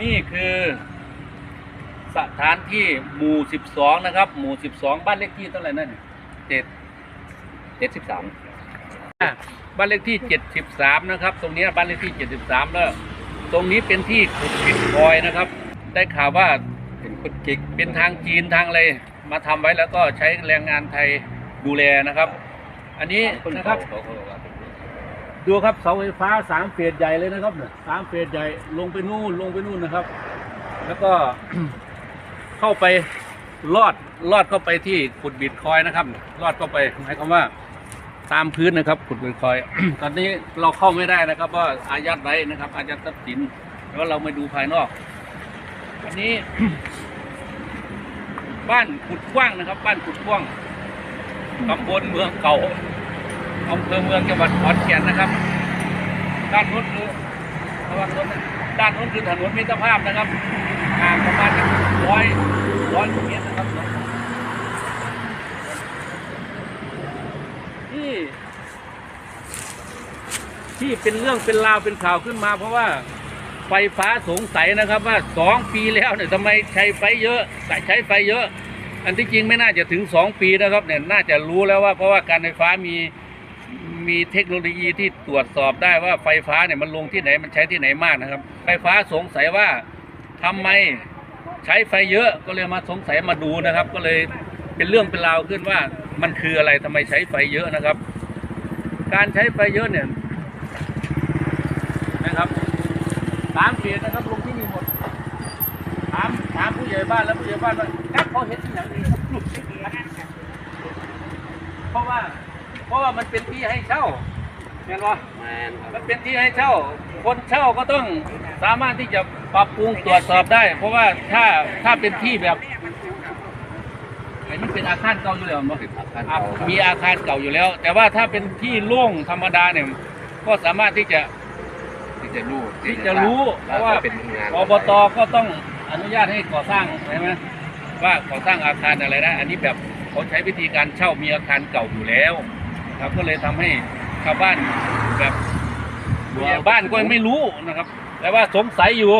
นี่คือสถานที่หมู่สิบสองนะครับ หมู่สิบสองบ้านเลขที่เท่าไหร่นั่นเจ็ดเจ็ดสิบสามบ้านเลขที่เจ็ดสิบสามนะครับ ตรงนี้บ้านเลขที่เจ็ดสิบสามแล้ว ตรงนี้เป็นที่ขุดบิตคอยนะครับ ได้ข่าวว่าเป็นคุดกิกเป็นทางจีนทางอะไรมาทำไว้แล้วก็ใช้แรงงานไทยดูแลนะครับ อันนี้นะครับ ดูครับเสาไฟฟ้าสามเฟสใหญ่เลยนะครับเนี่ยสามเฟสใหญ่ลงไปนู่นลงไปนู่นนะครับ แล้วก็เข้าไปลอดลอดเข้าไปที่ขุดบิตคอยนะครับลอดเข้าไปหมายความว่าตามพื้นนะครับขุดบิตคอย ตอนนี้เราเข้าไม่ได้นะครับว่าอายัดไว้นะครับ อายัดทรัพย์สินแล้วเรามาดูภายนอกอันนี้ บ้านขุดกว้างนะครับ บ้านขุดกว้างตำบลเมืองเก่า อำเภอเมืองจังหวัดขอนแก่นนะครับ ด้านโน้นคือระวังรถนะด้านโน้นคือถนนมิตรภาพนะครับห่างประมาณร้อยร้อยเมตรนะครับที่ที่เป็นเรื่องเป็นราวเป็นข่าวขึ้นมา เพราะว่าไฟฟ้าสงสัยนะครับว่าสองปีแล้วเนี่ยทำไมใช้ไฟเยอะแต่ใช้ไฟเยอะ อันที่จริงไม่น่าจะถึงสองปีนะครับเนี่ยน่าจะรู้แล้วว่าเพราะว่าการไฟฟ้ามี มีเทคโนโลยีที่ตรวจสอบได้ว่าไฟฟ้าเนี่ยมันลงที่ไหนมันใช้ที่ไหนมากนะครับ ไฟฟ้าสงสัยว่าทำไมใช้ไฟเยอะก็เลยมาสงสัยมาดูนะครับ ก็เลยเป็นเรื่องเป็นราวขึ้นว่ามันคืออะไรทำไมใช้ไฟเยอะนะครับ การใช้ไฟเยอะเนี่ยนะครับสามเขตนะครับลงที่นี่หมดถามถามผู้ใหญ่บ้านแล้วผู้ใหญ่บ้านว่ากักเขาเห็นที่อย่างนี้ครับลูกที่ดีนะเพราะว่า เพราะว่ามันเป็นที่ให้เช่าเห็นปะแมนครับมันเป็นที่ให้เช่า คนเช่าก็ต้องสามารถที่จะปรับปรุงตรวจสอบได้ เพราะว่าถ้าถ้าเป็นที่แบบอันนี้เป็นอาคารเก่าอยู่แล้วมั้ง เป็นอาคารอะเก่าครับ มีอาคารเก่าอยู่แล้ว แต่ว่าถ้าเป็นที่โล่งธรรมดาเนี่ยก็สามารถที่จะที่จะรู้ที่จะรู้เพราะว่าเป็นงานอบตก็ต้องอนุญาตให้ก่อสร้างใช่ไหมว่าก่อสร้างอาคารอะไรได้อันนี้แบบเขาใช้วิธีการเช่ามีอาคารเก่าอยู่แล้ว ครับก็เลยทำให้ชาวบ้านแบบผู้ใหญ่บ้านก็ไม่รู้นะครับ แต่ว่าสงสัยอยู่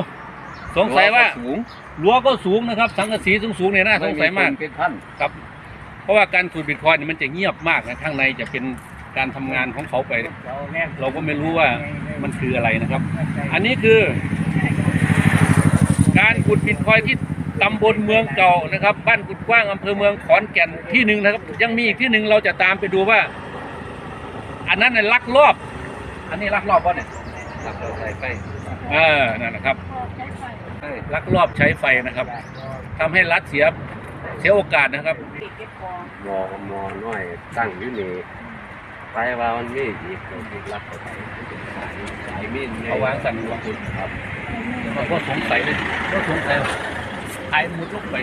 สงสัยว่าสูงรั้วก็สูงนะครับ สังกะสีสูงสูงๆเนี่ยน่าสงสัยมากเป็นพันครับ เพราะว่าการขุดบิตคอยน์เนี่ยมันจะเงียบมากนะข้างในจะเป็นการทำงานของเขาไป เราก็ไม่รู้ว่ามันคืออะไรนะครับ อันนี้คือ การขุดบิตคอยน์ที่ตำบลเมืองเก่านะครับ บ้านกุดกว้างอำเภอเมืองขอนแก่นที่หนึ่งนะครับ ยังมีอีกที่หนึ่งเราจะตามไปดูว่า อันนั้นน่ะลักลอบ อันนี้ลักลอบป่ะเนี่ยหลักเราใส่ไปเออนั่นนะครับลักลอบใช้ไฟนะครับทำให้รัฐเสียเสียโอกาสนะครับมอมอน้อยตั้งอยู่นี่ไปว่ามันมีอีกเราที่รับเขาไปเป็นสายสายมีดเอาวางสั่นหัวคุณครับมันก็สงสัยเลยก็สงสัยไอ้มุดลงไป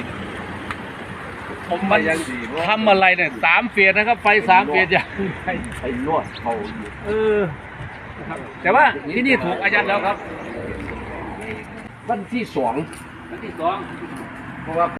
ผมมันยังดีเพราะทำอะไรเนี่ยสามเฟียนะครับ ไฟสามเฟียอย่างไปไปนวดเขาอยู่เออนะครับ แต่ว่าที่นี่ถูกอายัดแล้วครับ วันที่สองอันที่สองเพราะว่า